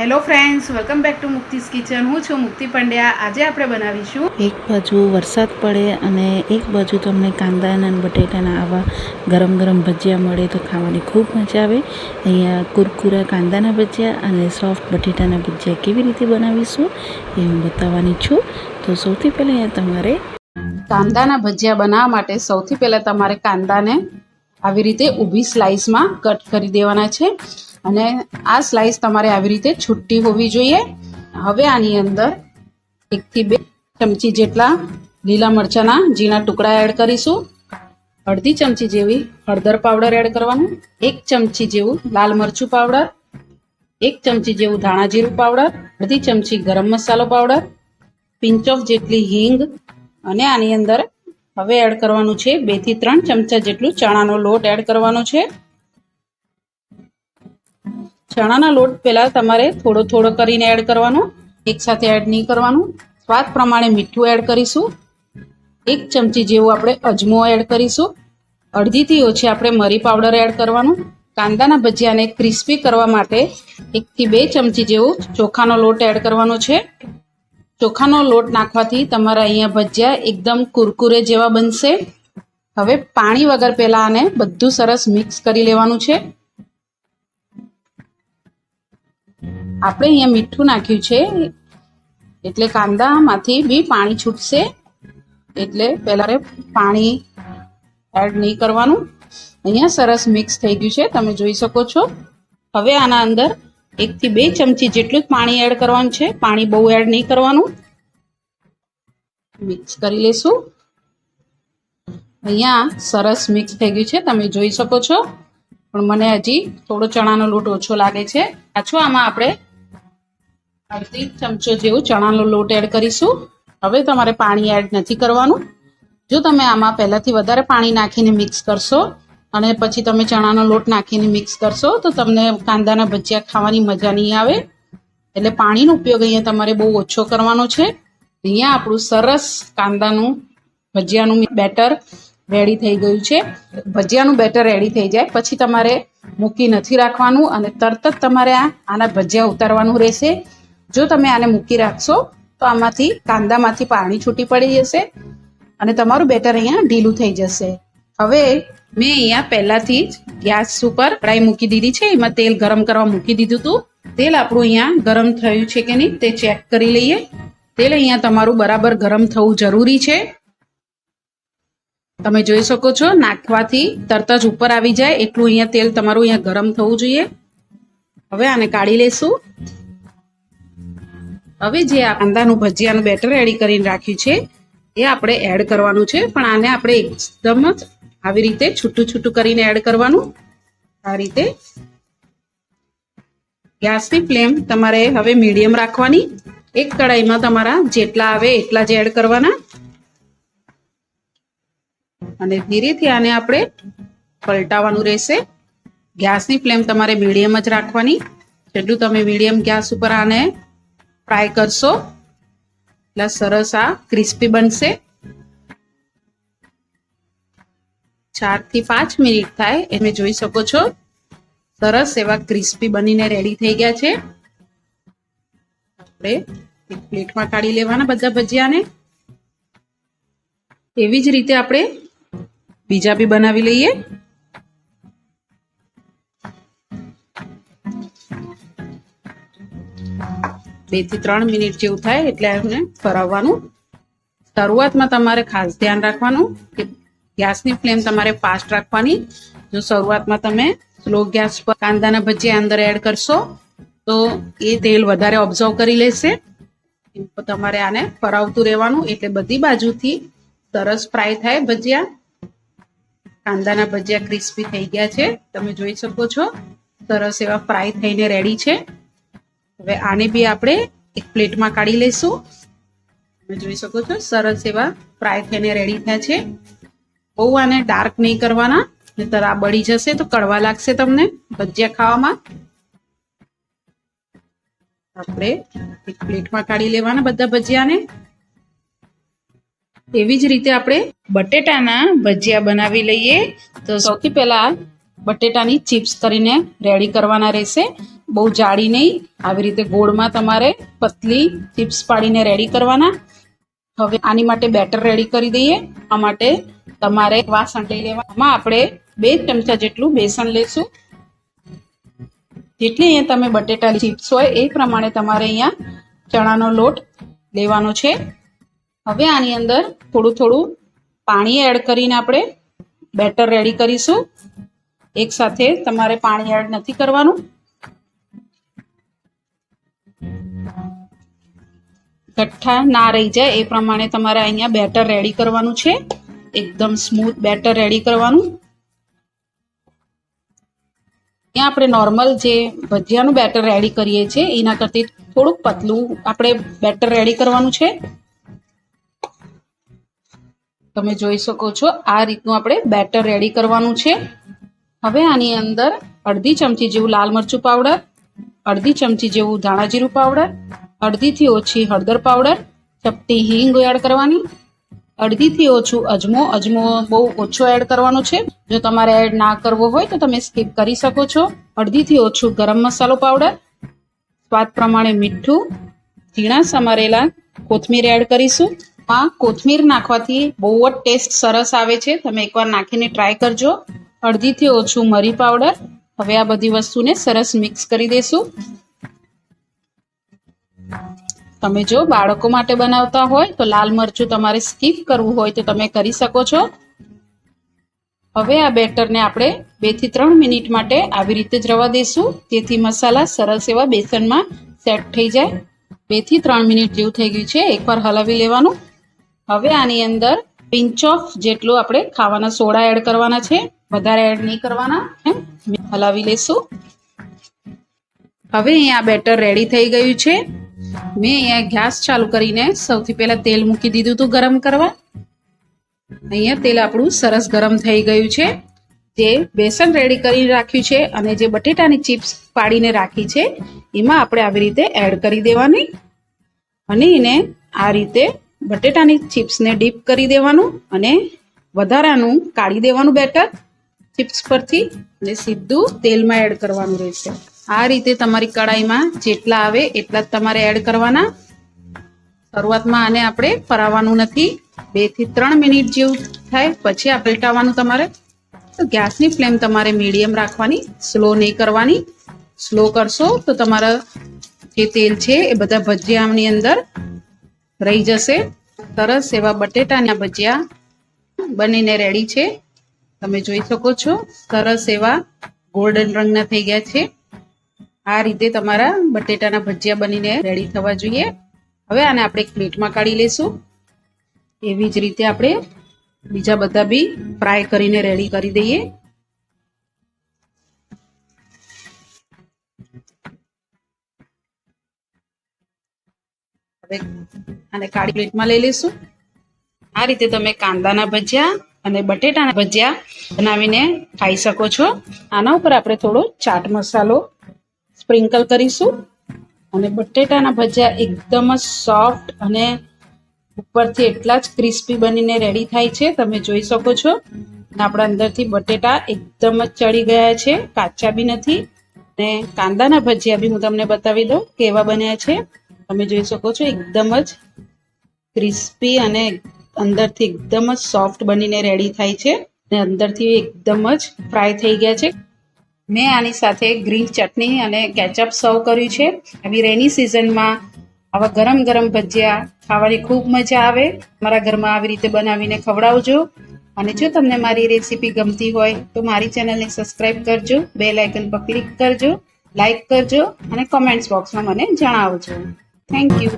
Hello friends welcome back to Mukti's kitchen હું છું મુક્તિ પંડ્યા. આજે આપણે બનાવીશું એક બાજુ વરસાદ પડે અને એક બાજુ તમને કાંદાના અને બટેટાના આવા ગરમ ગરમ ભજીયા મળે તો ખાવાની ખૂબ મજા આવે. અહીંયા કુરકુરા કાંદાના ભજીયા અને સોફ્ટ બટેટાના ભજીયા કેવી રીતે બનાવીશું એ હું બતાવવાની છું. તો સૌથી પહેલાં અહીંયા તમારે કાંદાના ભજીયા બનાવવા માટે સૌથી પહેલાં તમારે કાંદાને આવી રીતે ઊભી સ્લાઇસમાં કટ કરી દેવાના છે. અને આ સ્લાઇસ તમારે આવી રીતે છુટ્ટી હોવી જોઈએ. હવે આની અંદર એકથી બે ચમચી જેટલા લીલા મરચાંના ઝીણા ટુકડા એડ કરીશું. અડધી ચમચી જેવી હળદર પાવડર એડ કરવાનું, એક ચમચી જેવું લાલ મરચું પાવડર એક ચમચી જેવું ધાણા જીરું પાવડર અડધી ચમચી ગરમ મસાલો પાવડર પિંચ ઓફ જેટલી હિંગ અને આની અંદર હવે એડ કરવાનું છે બેથી ત્રણ ચમચા જેટલું ચણાનો લોટ એડ કરવાનો છે. ચણાના લોટ પહેલાં તમારે થોડો થોડો કરીને એડ કરવાનો એકસાથે એડ નહીં કરવાનું. સ્વાદ પ્રમાણે મીઠું એડ કરીશું. એક ચમચી જેવું આપણે અજમો એડ કરીશું. અડધીથી ઓછી આપણે મરી પાવડર એડ કરવાનું. કાંદાના ભજીયાને ક્રિસ્પી કરવા માટે એકથી બે ચમચી જેવું ચોખાનો લોટ એડ કરવાનો છે. ચોખાનો લોટ નાખવાથી તમારા અહીંયા ભજીયા એકદમ કુરકુરે જેવા બનશે. હવે પાણી વગર પહેલાં આને બધું સરસ મિક્સ કરી લેવાનું છે. આપણે અહીંયા મીઠું નાખ્યું છે. એટલે કાંદામાંથી બી પાણી છૂટશે. એટલે પહેલાં પાણી એડ નહીં કરવાનું. અહીંયા સરસ મિક્સ થઈ ગયું છે. તમે જોઈ શકો છો. હવે આના અંદર એકથી બે ચમચી જેટલું જ પાણી એડ કરવાનું છે. પાણી બહુ એડ નહીં કરવાનું. મિક્સ કરી લેશું. અહીંયા સરસ મિક્સ થઈ ગયું છે. તમે જોઈ શકો છો. પણ મને હજી થોડો ચણાનો લોટ ઓછો લાગે છે. પાછો આમાં આપણે અડધી ચમચો જેવું ચણાનો લોટ એડ કરીશું. હવે તમારે પાણી એડ નથી કરવાનું. જો તમે આમાં પહેલાંથી વધારે પાણી નાખીને મિક્સ કરશો અને પછી તમે ચણાનો લોટ નાખીને મિક્સ કરશો, તો તમને કાંદાના ભજીયા ખાવાની મજા નહીં આવે. એટલે પાણીનો ઉપયોગ અહીંયા તમારે બહુ ઓછો કરવાનો છે. અહીંયા આપણું સરસ કાંદાનું ભજીયાનું બેટર રેડી થઈ ગયું છે. ભજીયાનું બેટર રેડી થઈ જાય. પછી તમારે મૂકી નથી રાખવાનું અને તરત જ તમારે આ આના ભજીયા ઉતારવાનું રહેશે. જો તમે આને મૂકી રાખશો, તો આમાંથી કાંદામાંથી પાણી છૂટી પડી જશે અને તમારું બેટર અહીંયા ઢીલું થઈ જશે. હવે મેં અહીંયા પહેલાથી જ ગેસ ઉપર કડાઈ મૂકી દીધી છે. એમાં તેલ ગરમ કરવા મૂકી દીધું હતું. તેલ આપણું અહીંયા ગરમ થયું છે કે નહીં તે ચેક કરી લઈએ. તેલ અહીંયા તમારું બરાબર ગરમ થવું જરૂરી છે. તમે જોઈ શકો છો, નાખવાથી તરત જ ઉપર આવી જાય. એટલું અહીંયા તેલ તમારું અહીંયા ગરમ થવું જોઈએ. હવે આને કાઢી લેશું. હવે જે કાંદાનું ભજીયાનું બેટર રેડી કરીને રાખ્યું છે, એ આપણે એડ કરવાનું છે. પણ આને આપણે એકદમ જ આવી રીતે છૂટું છૂટું કરીને એડ કરવાનું. આ રીતે ગેસની ફ્લેમ તમારે હવે મીડિયમ રાખવાની. એક કડાઈમાં તમારા જેટલા આવે એટલા જ એડ કરવાના. અને ધીરેથી આને આપણે પલટાવવાનું રહેશે. ગેસની ફ્લેમ તમારે મીડિયમ જ રાખવાની. જેટલું તમે મીડિયમ ગેસ ઉપર આને ફ્રાય કરશો. એટલે સરસ આ ક્રિસ્પી બનશે. ચારથી પાંચ મિનિટ થાય એમે જોઈ શકો છો. સરસ એવા ક્રિસ્પી બનીને રેડી થઈ ગયા છે. આપણે એક પ્લેટમાં કાઢી લેવાના બધા ભજીયાને. એવી જ રીતે આપણે બીજા બી બનાવી લઈએ. બેથી ત્રણ મિનિટ જેવું થાય એટલે એમને ફરાવવાનું. શરૂઆતમાં તમારે ખાસ ધ્યાન રાખવાનું કે ગેસની ફ્લેમ તમારે ફાસ્ટ રાખવાની. જો શરૂઆતમાં તમે સ્લો ગેસ પર કાંદાના ભજીયા અંદર એડ કરશો, તો એ તેલ વધારે ઓબ્ઝર્વ કરી લેશે. તમારે આને ફરાવતું રહેવાનું એટલે બધી બાજુથી સરસ ફ્રાય થાય ભજીયા. કાંદાના ભજીયા ક્રિસ્પી થઈ ગયા છે. તમે જોઈ શકો છો. સરસ એવા ફ્રાય થઈને રેડી છે. હવે આને બી આપણે એક પ્લેટમાં કાઢી લઈશું. તમે જોઈ શકો છો, સરસ એવા ફ્રાય થઈને રેડી થયા છે. બહુ આને ડાર્ક નહીં કરવાના, નહીતર આ બળી જશે તો કડવા લાગશે તમને ભજીયા ખાવામાં. આપણે એક પ્લેટમાં કાઢી લેવાના બધા ભજીયાને. એવી જ રીતે આપણે બટેટાના ભજીયા બનાવી લઈએ. તો સૌથી પહેલા બટેટાની ચિપ્સ કરીને રેડી કરવાના રહેશે. બહુ જાડી નહીં. આવી રીતે ગોળમાં તમારે પતલી ચિપ્સ પાડીને રેડી કરવાના. હવે આની માટે બેટર રેડી કરી દઈએ. આ માટે તમારે વાસણ લઈ લેવામાં આપણે બે ચમચા જેટલું બેસન લેશું. જેટલી અહીંયા તમે બટેટા ચિપ્સ હોય એ પ્રમાણે તમારે અહીંયા ચણાનો લોટ લેવાનો છે. હવે આની અંદર થોડું થોડું પાણી એડ કરીને આપણે બેટર રેડી કરીશું. એક સાથે તમારે પાણી એડ નથી કરવાનું. ગઠ્ઠા ના રહી જાય, એ પ્રમાણે તમારે અહીંયા બેટર રેડી કરવાનું છે. એકદમ સ્મૂથ બેટર રેડી કરવાનું. ત્યાં આપણે નોર્મલ જે ભજીયાનું બેટર રેડી કરીએ છીએ, એના કરતી થોડુંક પતલું આપણે બેટર રેડી કરવાનું છે. તમે જોઈ શકો છો, આ રીતનું આપણે બેટર રેડી કરવાનું છે. હવે આની અંદર અડધી ચમચી જેવું લાલ મરચું પાવડર અડધી ચમચી જેવું ધાણા જીરું પાવડર અડધીથી ઓછી હળદર પાવડર, ચપટી હિંગ એડ કરવાની. અડધીથી ઓછું અજમો અજમો બહુ ઓછો એડ કરવાનો છે. જો તમારે એડ ના કરવો હોય તો તમે સ્કીપ કરી શકો છો. અડધીથી ઓછું ગરમ મસાલો પાવડર, સ્વાદ પ્રમાણે મીઠું, ઝીણા સમારેલા કોથમીર એડ કરીશું. આ કોથમીર નાખવાથી બહુ જ ટેસ્ટ સરસ આવે છે. તમે એકવાર નાખીને ટ્રાય કરજો. અડધીથી ઓછું મરી પાવડર. હવે આ બધી વસ્તુને સરસ મિક્સ કરી દેશું. તમે જો બાળકો માટે બનાવતા હોય તો લાલ મરચું તમારે સ્કીપ કરવું હોય તો તમે કરી શકો છો. હવે આ બેટરને આપણે બેથી ત્રણ મિનિટ માટે આવી રીતે જ રવા દઈશું. તેથી મસાલા સરસ એવા બેસનમાં સેટ થઈ જાય. બેથી ત્રણ મિનિટ જેવું થઈ ગયું છે. એકવાર હલાવી લેવાનું. હવે આની અંદર પિંચ ઓફ જેટલું આપણે ખાવાના સોડા એડ કરવાના છે. વધારે એડ નહીં કરવાના હલાવી લેશું. હવે અહીંયા બેટર રેડી થઈ ગયું છે. મેં અહીંયા ગેસ ચાલુ કરીને સૌથી પહેલા તેલ મૂકી દીધું હતું ગરમ કરવા. અહીંયા તેલ આપણું સરસ ગરમ થઈ ગયું છે. જે બેસન રેડી કરીને રાખ્યું છે અને જે બટેટાની ચિપ્સ પાડીને રાખી છે, એમાં આપણે આવી રીતે એડ કરી દેવાની અને એને આ રીતે બટેટાની ચિપ્સને ડીપ કરી દેવાનું અને વધારાનું કાઢી દેવાનું બેટર. ચિપ્સ પરથી અને સીધું તેલમાં એડ કરવાનું રહેશે. આ રીતે તમારી કડાઈમાં જેટલા આવે એટલા જ તમારે એડ કરવાના. શરૂઆતમાં આને આપણે ફરાવવાનું નથી. બેથી ત્રણ મિનિટ જેવું થાય, પછી આ પલટાવવાનું તમારે. તો ગેસની ફ્લેમ તમારે મીડિયમ રાખવાની, સ્લો નહીં કરવાની. સ્લો કરશો તો તમારા જે તેલ છે એ બધા ભજીયાની અંદર રહી જશે. સરસ એવા બટેટાના ભજીયા બનીને રેડી છે. તમે જોઈ શકો છો, સરસ એવા ગોલ્ડન રંગના થઈ ગયા છે. આ રીતે તમારા બટેટાના ભજીયા બનીને રેડી થવા જોઈએ. હવે આને આપણે એક પ્લેટમાં કાઢી લેશું. એવી જ રીતે આપણે બીજા બધા બી ફ્રાય કરીને રેડી કરી દઈએ. આને કાળી પ્લેટમાં લઈ લઈશું આ રીતે તમે કાંદાના ભજીયા અને બટેટાના ભજીયા બનાવીને ખાઈ શકો છો. આના ઉપર આપણે થોડો ચાટ મસાલો સ્પ્રિંકલ કરીશું. અને બટેટાના ભજીયા એકદમ જ સોફ્ટ અને ઉપરથી એટલા જ ક્રિસ્પી બનીને રેડી થાય છે. તમે જોઈ શકો છો. અને આપણા અંદરથી બટેટા એકદમ જ ચડી ગયા છે. કાચા બી નથી. ને કાંદાના ભજીયા બી હું તમને બતાવી દઉં કેવા બન્યા છે. તમે જોઈ શકો છો એકદમ જ ક્રિસ્પી અને અંદરથી એકદમ જ સોફ્ટ બનીને રેડી થાય છે. અને અંદરથી એકદમ જ ફ્રાય થઈ ગયા છે. મેં આની સાથે ગ્રીન ચટણી અને કેચઅપ સર્વ કર્યું છે. આવી રેની સિઝનમાં આવા ગરમ ગરમ ભજીયા ખાવાની ખૂબ મજા આવે. મારા ઘરમાં આવી રીતે બનાવીને ખવડાવજો. અને જો તમને મારી રેસીપી ગમતી હોય તો મારી ચેનલને સબસ્ક્રાઇબ કરજો. બે લાઇકન પર ક્લિક કરજો. લાઇક કરજો અને કોમેન્ટ્સ બોક્સમાં મને જણાવજો. Thank you